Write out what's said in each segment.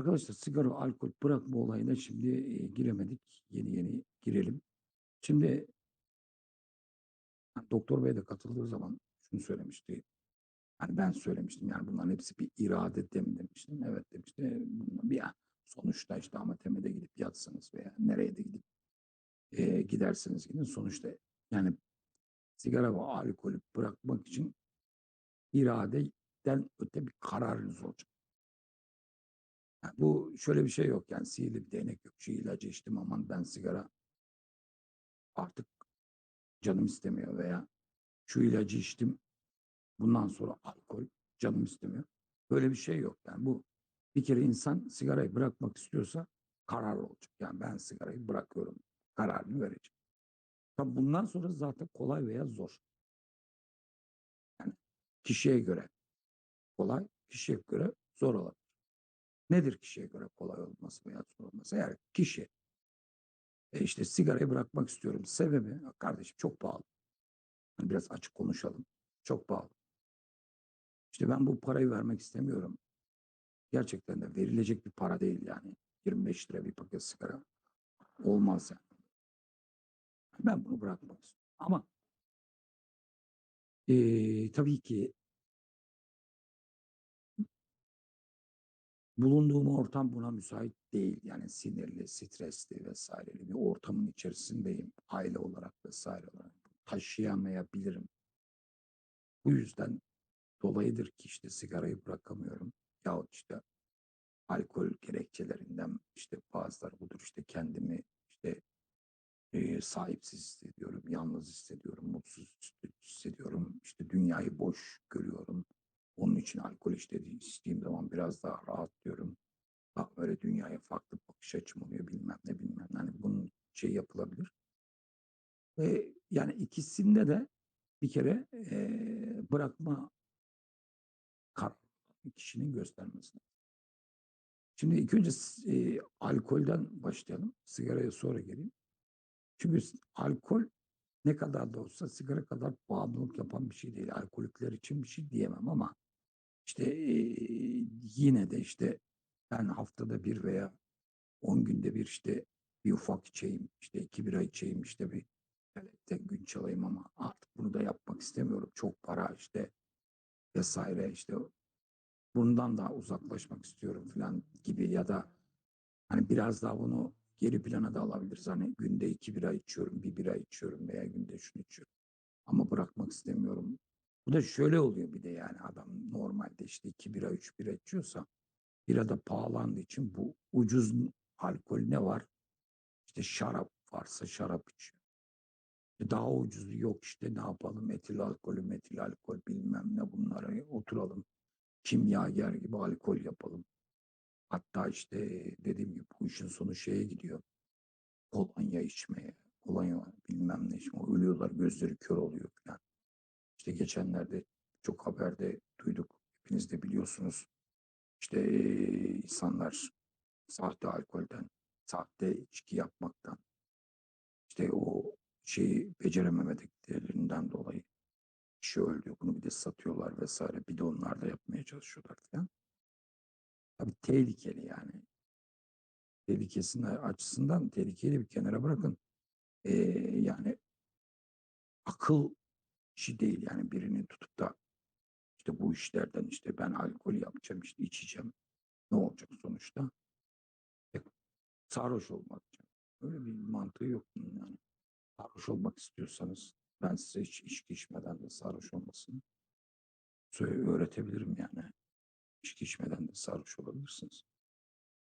Arkadaşlar sigara, alkol bırakma olayına şimdi e, giremedik. Yeni yeni girelim. Şimdi doktor bey de katıldığı zaman şunu söylemişti. Hani ben söylemiştim yani bunların hepsi bir irade de mi demiştim. Evet demişti. Bunlar bir sonuçta işte Amatem'e gidip yatsınız veya nereye de gidip e, giderseniz gidin. Sonuçta yani sigara ve alkolü bırakmak için iradeden öte bir kararınız olacak. Bu şöyle bir şey yok yani sihirli bir değnek yok. Şu ilacı içtim aman ben sigara artık canım istemiyor veya şu ilacı içtim bundan sonra alkol canım istemiyor. Böyle bir şey yok yani bu bir kere insan sigarayı bırakmak istiyorsa kararlı olacak. Yani ben sigarayı bırakıyorum kararını verecek. Tabii bundan sonra zaten kolay veya zor. Yani kişiye göre kolay, kişiye göre zor olabilir. Nedir kişiye göre kolay olması veya zor olması? Eğer kişi e işte sigarayı bırakmak istiyorum. Sebebi kardeşim çok pahalı. Hani biraz açık konuşalım. Çok pahalı. İşte ben bu parayı vermek istemiyorum. Gerçekten de verilecek bir para değil yani. 25 lira bir paket sigara. Olmaz yani. Ben bunu bırakmak istiyorum. Ama e, tabii ki bulunduğum ortam buna müsait değil. Yani sinirli, stresli vesaireli bir ortamın içerisindeyim. Aile olarak vesaire olarak. Taşıyamayabilirim. Bu yüzden dolayıdır ki işte sigarayı bırakamıyorum. Yahut işte alkol gerekçelerinden işte bazıları budur işte kendimi işte e, sahipsiz hissediyorum, yalnız hissediyorum, mutsuz hissediyorum. İşte dünyayı boş görüyorum. Onun için alkol işte içtiğim zaman biraz daha rahatlıyorum. Bak böyle dünyaya farklı bakış açım oluyor bilmem ne bilmem. Yani bunun şey yapılabilir. Ve yani ikisinde de bir kere e, bırakma kişinin göstermesi. Şimdi ilk önce e, alkolden başlayalım. Sigaraya sonra geleyim. Çünkü alkol ne kadar da olsa sigara kadar bağımlılık yapan bir şey değil. Alkolikler için bir şey diyemem ama işte yine de işte ben haftada bir veya on günde bir işte bir ufak içeyim, işte iki bira içeyim, işte bir de gün çalayım ama artık bunu da yapmak istemiyorum. Çok para işte vesaire işte bundan da uzaklaşmak istiyorum falan gibi ya da hani biraz daha bunu geri plana da alabiliriz. Hani günde iki bira içiyorum, bir bira içiyorum veya günde şunu içiyorum. Ama bırakmak istemiyorum. Bu da şöyle oluyor bir de yani adam normalde işte iki bira, üç bira içiyorsa bira da pahalandığı için bu ucuz alkol ne var? İşte şarap varsa şarap içiyor. E, daha ucuzu yok işte ne yapalım etil alkolü metil alkol bilmem ne bunlara oturalım. Kimyager gibi alkol yapalım. Hatta işte dediğim gibi bu işin sonu şeye gidiyor. Kolonya içmeye. Kolonya bilmem ne içmeye. Ölüyorlar gözleri kör oluyor falan. İşte geçenlerde çok haberde duyduk. Hepiniz de biliyorsunuz. İşte insanlar sahte alkolden, sahte içki yapmaktan, işte o şeyi becerememediklerinden dolayı kişi öldü. Bunu bir de satıyorlar vesaire. Bir de onlar da yapmaya çalışıyorlar falan. Tabii tehlikeli yani. Tehlikesinin açısından tehlikeli bir kenara bırakın. Ee, yani akıl işi değil yani birinin tutup da işte bu işlerden işte ben alkol yapacağım işte içeceğim. Ne olacak sonuçta? E, sarhoş olmak. Öyle bir mantığı yok yani. Sarhoş olmak istiyorsanız ben size hiç içki içmeden de sarhoş olmasını öğretebilirim yani. İçki içmeden de sarhoş olabilirsiniz.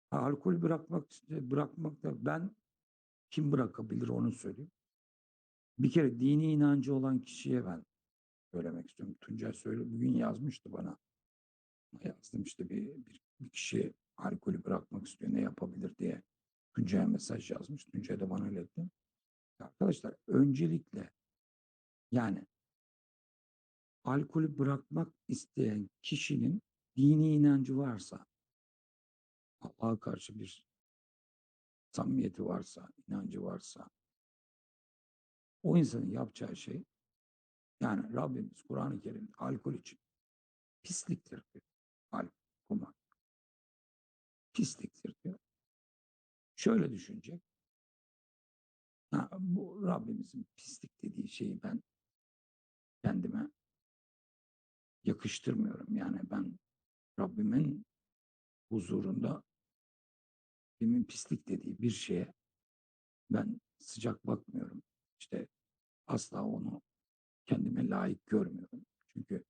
Ha, alkolü bırakmak bırakmak da ben kim bırakabilir onu söyleyeyim. Bir kere dini inancı olan kişiye ben söylemek istiyorum. Tuncay söyle bugün yazmıştı bana. Yazdım işte bir, bir, bir kişi alkolü bırakmak istiyor ne yapabilir diye. Tuncay'a mesaj yazmış. Tuncay da bana iletti. Arkadaşlar öncelikle yani alkolü bırakmak isteyen kişinin dini inancı varsa Allah'a karşı bir samimiyeti varsa, inancı varsa o insanın yapacağı şey yani Rabbimiz Kur'an-ı Kerim alkol için pisliktir. Alkol, kumar. pisliktir diyor. Şöyle düşünecek. Ha, bu Rabbimizin pislik dediği şeyi ben kendime yakıştırmıyorum. Yani ben Rabbimin huzurunda Rabbimin pislik dediği bir şeye ben sıcak bakmıyorum. İşte asla onu kendime layık görmüyorum. Çünkü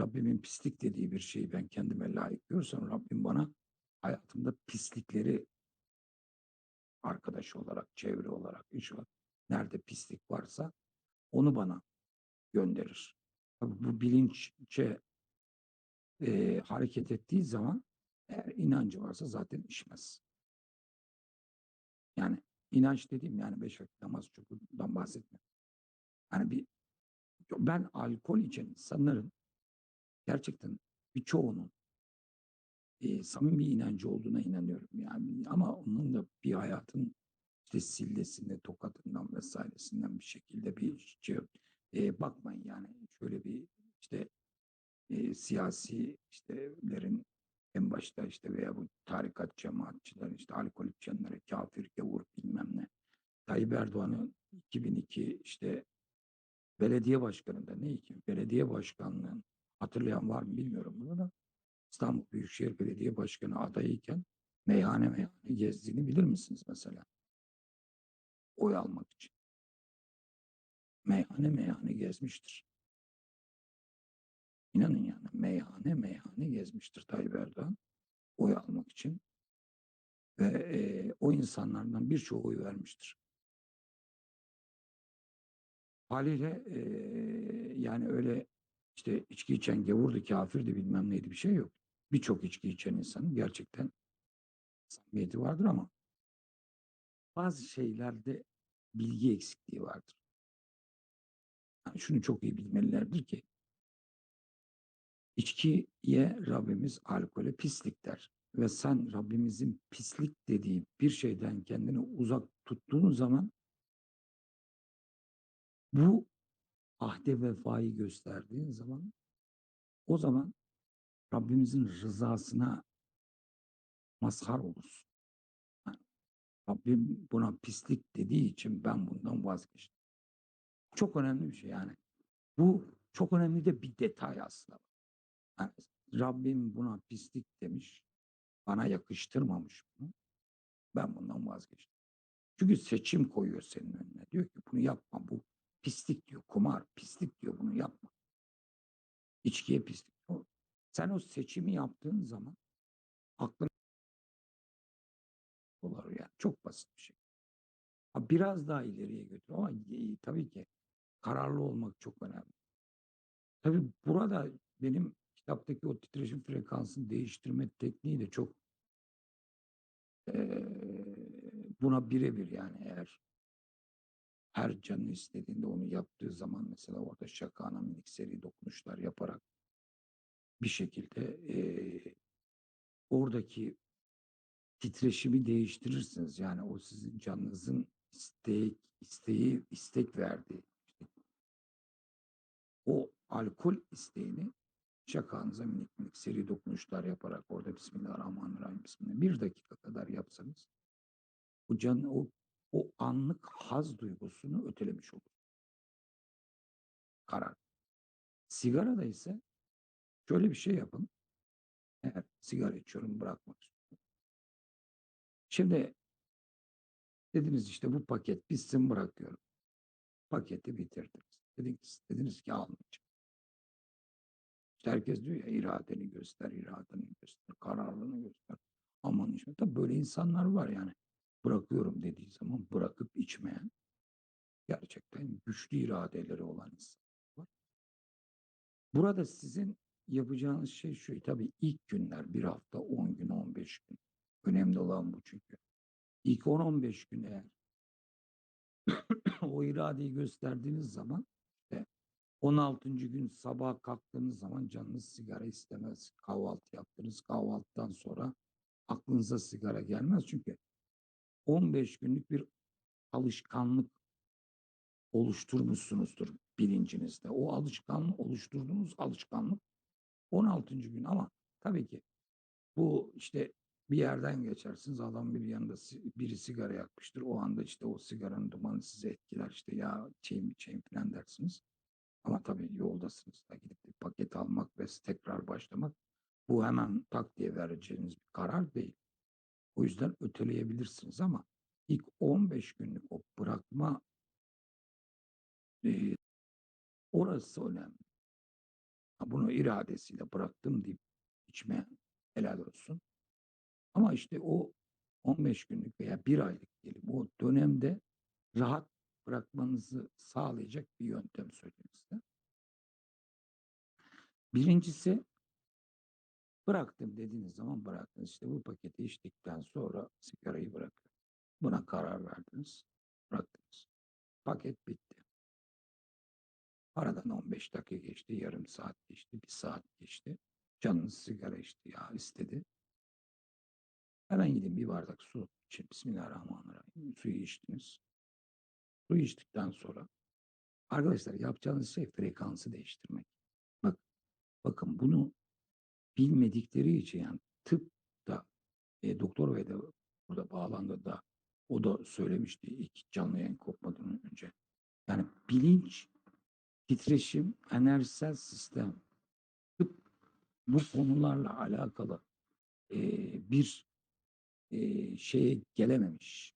Rabbimin pislik dediği bir şeyi ben kendime layık görsem Rabbim bana hayatımda pislikleri arkadaş olarak, çevre olarak, iş olarak nerede pislik varsa onu bana gönderir. Tabii bu bilinççe e, hareket ettiği zaman eğer inancı varsa zaten işmez. Yani inanç dediğim yani beş vakit namaz çukurdan bahsetmiyorum. Yani bir ben alkol içen insanların gerçekten birçoğunun e, samimi inancı olduğuna inanıyorum. Yani ama onun da bir hayatın işte sillesinde, tokatından vesairesinden bir şekilde bir şey. E, bakmayın yani şöyle bir işte e, siyasi iştelerin en başta işte veya bu tarikat cemaatçiler işte alkol içenlere kafir, gavur bilmem ne. Tayyip Erdoğan'ın 2002 işte belediye başkanında ne ki belediye başkanlığın hatırlayan var mı bilmiyorum bunu da İstanbul Büyükşehir Belediye Başkanı adayıyken meyhane meyhane gezdiğini bilir misiniz mesela? Oy almak için. Meyhane meyhane gezmiştir. İnanın yani meyhane meyhane gezmiştir Tayyip Erdoğan. Oy almak için. Ve e, o insanlardan birçoğu oy vermiştir. Haliyle e, yani öyle işte içki içen gavurdu, kafirdi bilmem neydi bir şey yok. Birçok içki içen insanın gerçekten samimiyeti vardır ama bazı şeylerde bilgi eksikliği vardır. Yani şunu çok iyi bilmelilerdir ki içkiye Rabbimiz alkole pislik der. Ve sen Rabbimizin pislik dediği bir şeyden kendini uzak tuttuğun zaman bu ahde vefayı gösterdiğin zaman o zaman Rabbimizin rızasına mazhar olursun. Rabbim buna pislik dediği için ben bundan vazgeçtim. Çok önemli bir şey yani. Bu çok önemli de bir detay aslında. Yani Rabbim buna pislik demiş. Bana yakıştırmamış bunu. Ben bundan vazgeçtim. Çünkü seçim koyuyor senin önüne. Diyor ki bunu yapma bu pislik diyor. Kumar pislik diyor bunu yapma. İçkiye pislik. Sen o seçimi yaptığın zaman aklın olur yani. Çok basit bir şey. Biraz daha ileriye götür ama tabii ki kararlı olmak çok önemli. Tabii burada benim kitaptaki o titreşim frekansını değiştirme tekniği de çok buna birebir yani eğer her canı istediğinde onu yaptığı zaman mesela orada şakana minik seri dokunuşlar yaparak bir şekilde e, oradaki titreşimi değiştirirsiniz. Yani o sizin canınızın istek, isteği, istek verdiği. O alkol isteğini şakanıza minik minik seri dokunuşlar yaparak orada Bismillahirrahmanirrahim Bismillah bir dakika kadar yapsanız o can o o anlık haz duygusunu ötelemiş olur. Karar. Sigarada ise şöyle bir şey yapın. Eğer sigara içiyorum bırakmak istiyorum. Şimdi dediniz işte bu paket bitsin bırakıyorum. Paketi bitirdiniz. Dediniz, dediniz ki almayacağım. İşte herkes diyor ya iradeni göster, iradeni göster, kararlılığını göster. Aman içme. Tabii böyle insanlar var yani. Bırakıyorum dediği zaman bırakıp içmeyen gerçekten güçlü iradeleri olan insanlar var. Burada sizin yapacağınız şey şu. Tabii ilk günler bir hafta, 10 gün, 15 gün. Önemli olan bu çünkü. İlk 10-15 gün eğer o iradeyi gösterdiğiniz zaman 16. gün sabah kalktığınız zaman canınız sigara istemez. Kahvaltı yaptınız. Kahvaltıdan sonra aklınıza sigara gelmez. Çünkü 15 günlük bir alışkanlık oluşturmuşsunuzdur bilincinizde. O alışkanlık oluşturduğunuz alışkanlık 16. gün ama tabii ki bu işte Bir yerden geçersiniz adam bir yanında biri sigara yakmıştır. O anda işte o sigaranın dumanı sizi etkiler. İşte ya içeyim içeyim filan dersiniz. Ama tabii yoldasınız da gidip bir paket almak ve tekrar başlamak bu hemen tak diye vereceğiniz bir karar değil. O yüzden öteleyebilirsiniz ama ilk 15 günlük o bırakma eee, orası önemli. Bunu iradesiyle bıraktım deyip içmeye helal olsun. Ama işte o 15 günlük veya 1 aylık diyelim o dönemde rahat bırakmanızı sağlayacak bir yöntem söyleyeyim. Birincisi bıraktım dediğiniz zaman bıraktınız. İşte bu paketi içtikten sonra sigarayı bırakın. Buna karar verdiniz. Bıraktınız. Paket bitti. Aradan 15 dakika geçti, yarım saat geçti, 1 saat geçti. Canınız sigara içti ya istedi. Hemen gidin bir bardak su için Bismillahirrahmanirrahim. Suyu içtiniz. Suyu içtikten sonra arkadaşlar yapacağınız şey frekansı değiştirmek. Bak, bakın bunu bilmedikleri için yani tıpta e, doktor bey de burada bağlandı da o da söylemişti ilk canlı yayın kopmadan önce. Yani bilinç, titreşim, enerjisel sistem tıp bu konularla alakalı e, bir e, şeye gelememiş.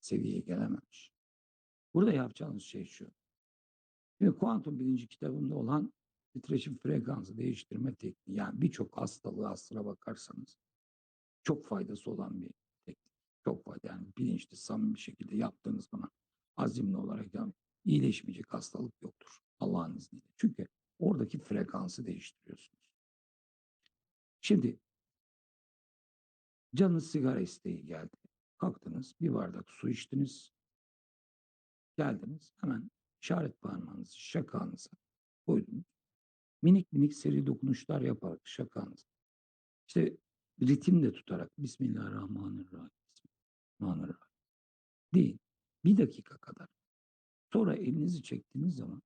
Seviyeye gelememiş. Burada yapacağınız şey şu. Şimdi kuantum bilinci kitabımda olan titreşim frekansı değiştirme tekniği. Yani birçok hastalığı aslına bakarsanız çok faydası olan bir teknik. Çok fayda yani bilinçli, samimi bir şekilde yaptığınız zaman azimli olarak yani iyileşmeyecek hastalık yoktur Allah'ın izniyle. Çünkü oradaki frekansı değiştiriyorsunuz. Şimdi canınız sigara isteği geldi. Kalktınız, bir bardak su içtiniz. Geldiniz, hemen işaret parmağınızı şakağınıza koydunuz. Minik minik seri dokunuşlar yaparak şakağınıza. İşte ritim de tutarak Bismillahirrahmanirrahim. Bismillahirrahmanirrahim. Deyin. Bir dakika kadar. Sonra elinizi çektiğiniz zaman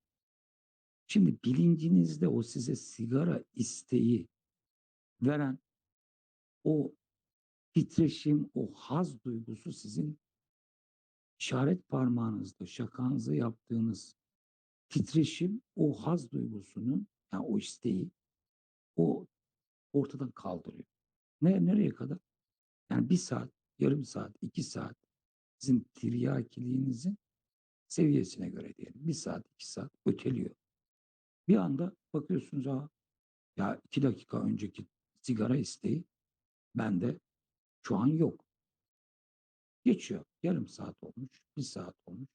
şimdi bilincinizde o size sigara isteği veren o titreşim, o haz duygusu sizin işaret parmağınızda şakağınızı yaptığınız titreşim o haz duygusunu yani o isteği o ortadan kaldırıyor. Ne, nereye kadar? Yani bir saat, yarım saat, iki saat sizin tiryakiliğinizin seviyesine göre diyelim. Bir saat, iki saat öteliyor. Bir anda bakıyorsunuz ha ya iki dakika önceki sigara isteği bende şu an yok. Geçiyor. Yarım saat olmuş, bir saat olmuş.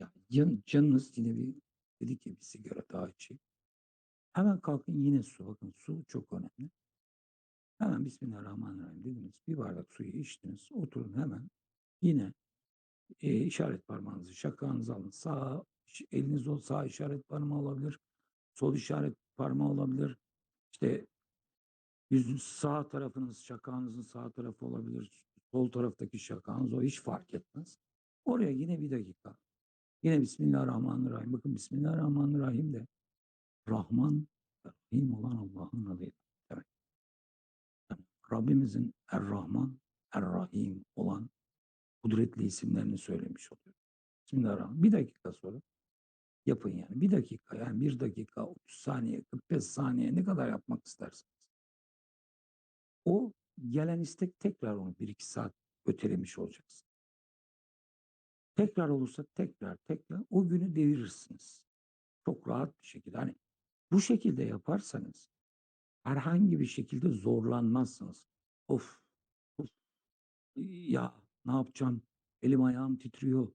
Ya can, canınız yine bir dedi ki bir sigara daha içeyim. Hemen kalkın yine su. Bakın su çok önemli. Hemen Bismillahirrahmanirrahim dediniz. Bir bardak suyu içtiniz. Oturun hemen. Yine e, işaret parmağınızı şakağınızı alın. Sağ eliniz o sağ işaret parmağı olabilir. Sol işaret parmağı olabilir. İşte yüzün sağ tarafınız şakağınızın sağ tarafı olabilir. Sol taraftaki şakağınız o hiç fark etmez. Oraya yine bir dakika. Yine Bismillahirrahmanirrahim. Bakın Bismillahirrahmanirrahim de Rahman Rahim olan Allah'ın adıyla demek. Yani Rabbimizin Er-Rahman, Er-Rahim olan kudretli isimlerini söylemiş oluyor. Bismillahirrahmanirrahim. Bir dakika sonra yapın yani. Bir dakika yani bir dakika 30 saniye 45 saniye ne kadar yapmak isterseniz. O gelen istek tekrar onu 1-2 saat ötelemiş olacaksın. Tekrar olursa tekrar tekrar o günü devirirsiniz. Çok rahat bir şekilde. Hani bu şekilde yaparsanız herhangi bir şekilde zorlanmazsınız. Of, of ya ne yapacağım? Elim ayağım titriyor.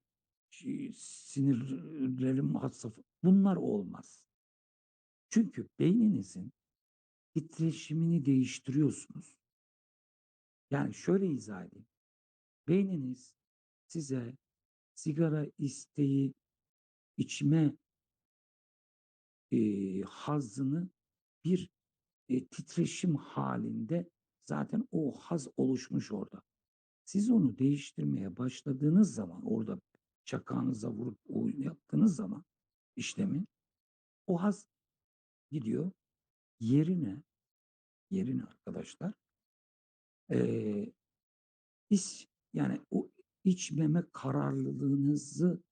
Sinirlerim had. Bunlar olmaz. Çünkü beyninizin titreşimini değiştiriyorsunuz. Yani şöyle izah edeyim. Beyniniz size sigara isteği, içme eee, hazzını bir e, titreşim halinde zaten o haz oluşmuş orada. Siz onu değiştirmeye başladığınız zaman orada çakağınıza vurup oyun yaptığınız zaman işlemi o haz gidiyor yerine yerine arkadaşlar Eee, his yani o içmeme kararlılığınızı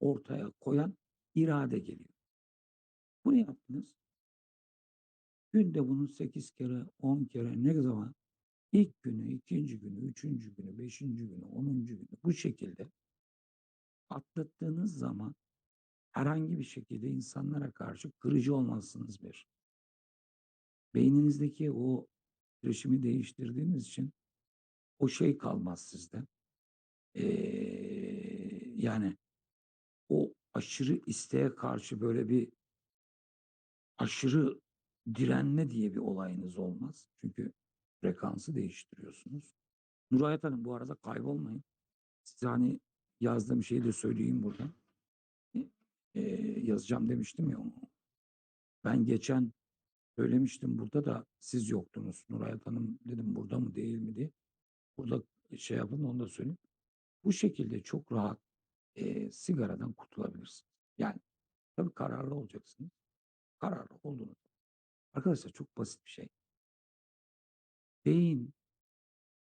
ortaya koyan irade geliyor. Bunu yaptınız. Günde bunu 8 kere, 10 kere ne zaman ilk günü, ikinci günü, üçüncü günü, beşinci günü, onuncu günü bu şekilde atlattığınız zaman herhangi bir şekilde insanlara karşı kırıcı olmazsınız bir. Beyninizdeki o titreşimi değiştirdiğiniz için o şey kalmaz sizde. Eee, yani o aşırı isteğe karşı böyle bir aşırı direnme diye bir olayınız olmaz. Çünkü frekansı değiştiriyorsunuz. Nurhayat Hanım bu arada kaybolmayın. Size hani yazdığım şeyi de söyleyeyim buradan. E, eee, yazacağım demiştim ya onu. Ben geçen söylemiştim burada da siz yoktunuz. Nurhayat Hanım dedim burada mı değil mi diye. Burada şey yapın onu da söyleyeyim. Bu şekilde çok rahat eee, sigaradan kurtulabilirsiniz. Yani tabii kararlı olacaksınız. Kararlı oldunuz. Arkadaşlar çok basit bir şey. Beyin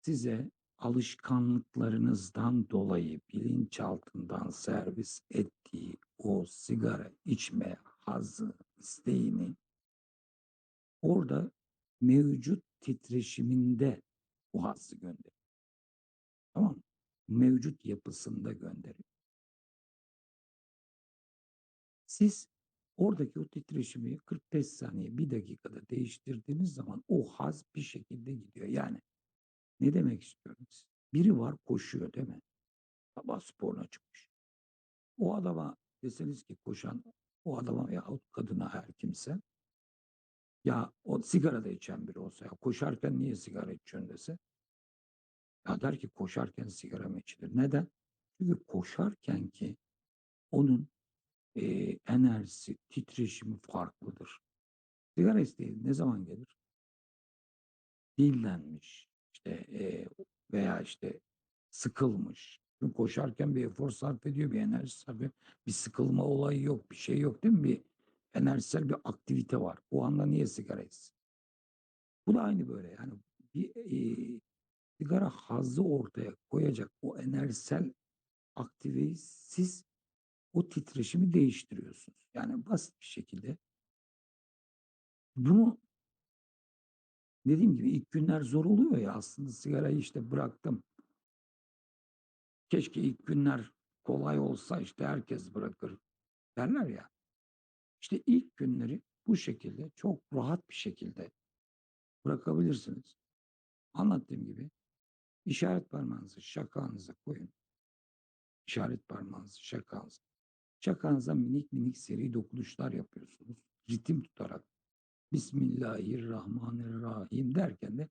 size alışkanlıklarınızdan dolayı bilinçaltından servis ettiği o sigara içme hazzı, isteğini orada mevcut titreşiminde o hazzı gönderiyor. Tamam mı? Mevcut yapısında gönderiyor. Siz oradaki o titreşimi 45 saniye, 1 dakikada değiştirdiğiniz zaman o haz bir şekilde gidiyor. Yani ne demek istiyorum? Biri var koşuyor değil mi? Sabah sporuna çıkmış. O adama deseniz ki koşan o adama yahut kadına her kimse ya o sigara da içen biri olsa ya koşarken niye sigara içiyorsun dese ya der ki koşarken sigara mı içilir? Neden? Çünkü koşarken ki onun eee, enerjisi, titreşimi farklıdır. Sigara isteği ne zaman gelir? Dillenmiş işte eee, veya işte sıkılmış. Çünkü koşarken bir efor sarf ediyor, bir enerji sarf ediyor. Bir sıkılma olayı yok, bir şey yok değil mi? Bir enerjisel bir aktivite var. O anda niye sigara içsin? Bu da aynı böyle yani bir eee, sigara hazzı ortaya koyacak o enerjisel aktiveyi siz o titreşimi değiştiriyorsunuz. Yani basit bir şekilde. Bunu dediğim gibi ilk günler zor oluyor ya aslında sigarayı işte bıraktım. Keşke ilk günler kolay olsa işte herkes bırakır derler ya. İşte ilk günleri bu şekilde çok rahat bir şekilde bırakabilirsiniz. Anlattığım gibi işaret parmağınızı şakağınıza koyun. İşaret parmağınızı şakağınıza. Şakağınıza minik minik seri dokunuşlar yapıyorsunuz. Ritim tutarak Bismillahirrahmanirrahim derken de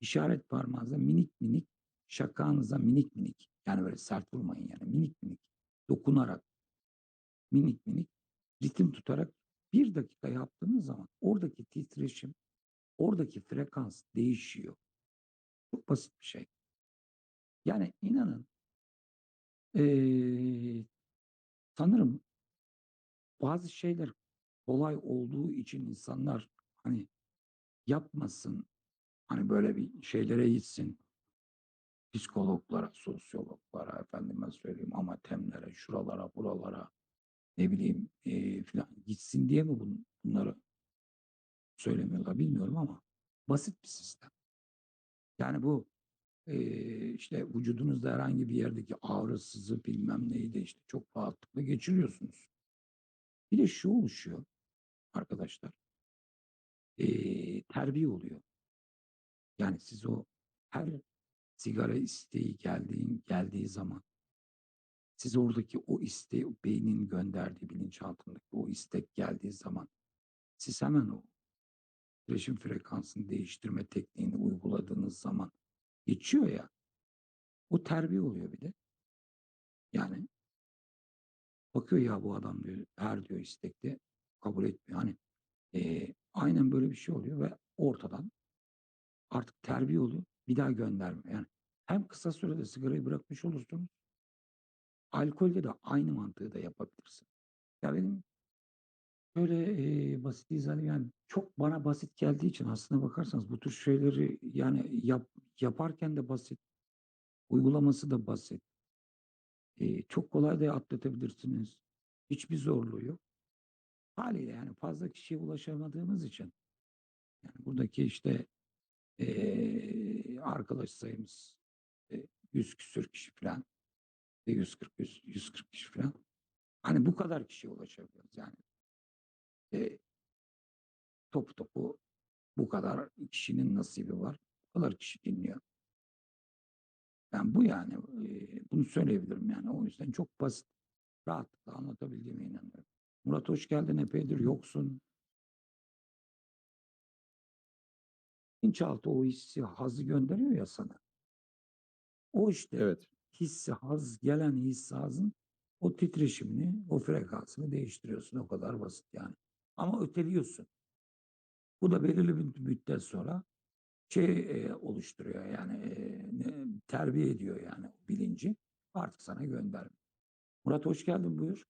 işaret parmağınıza minik minik şakağınıza minik minik yani böyle sert vurmayın yani minik minik dokunarak minik minik ritim tutarak bir dakika yaptığınız zaman oradaki titreşim oradaki frekans değişiyor. Çok basit bir şey. Yani inanın eee, sanırım bazı şeyler kolay olduğu için insanlar hani yapmasın hani böyle bir şeylere gitsin psikologlara, sosyologlara, efendime söyleyeyim amatemlere, şuralara, buralara ne bileyim eee filan gitsin diye mi bun- bunları söylemiyorlar bilmiyorum ama basit bir sistem. Yani bu eee, işte vücudunuzda herhangi bir yerdeki ağrı, sızı bilmem neyi de işte çok rahatlıkla geçiriyorsunuz. Bir de şu oluşuyor arkadaşlar. Eee, terbiye oluyor. Yani siz o her sigara isteği geldiğin geldiği zaman siz oradaki o isteği o beynin gönderdiği bilinçaltındaki o istek geldiği zaman siz hemen o titreşim frekansını değiştirme tekniğini uyguladığınız zaman geçiyor ya o terbiye oluyor bir de. Yani bakıyor ya bu adam diyor her diyor istekte kabul etmiyor. Hani eee, aynen böyle bir şey oluyor ve ortadan artık terbiye oluyor. Bir daha gönderme. Yani hem kısa sürede sigarayı bırakmış olursunuz. Alkolde de aynı mantığı da yapabilirsin. Ya benim Şöyle, eee, basit izah yani, çok bana basit geldiği için aslına bakarsanız bu tür şeyleri, yani, yap yaparken de basit, uygulaması da basit. Eee, çok kolay da atlatabilirsiniz. Hiçbir zorluğu yok. Hâliyle, yani, fazla kişiye ulaşamadığımız için, yani, buradaki, işte, eee, arkadaş sayımız, eee, 100 küsur kişi filan, 140 yüz 140 kişi filan. Hani, bu kadar kişiye ulaşabiliyoruz, yani. Eee topu topu bu kadar kişinin nasibi var. Bu kadar kişi dinliyor. Yani, bu, yani. Eee, bunu söyleyebilirim, yani. O yüzden çok basit, rahatlıkla anlatabildiğime inanıyorum. Murat hoş geldin, epeydir yoksun. Bilinçaltı o hissi, hazzı gönderiyor ya sana. O, işte, Evet. Hissi, haz, gelen hissi, hazın o titreşimini, o frekansını değiştiriyorsun. O kadar basit, yani. Ama öteliyorsun. Bu da belirli bir müddet sonra şey, eee, oluşturuyor, yani, ne terbiye ediyor, yani, bilinci. Artık sana göndermiyor. Murat hoş geldin, buyur.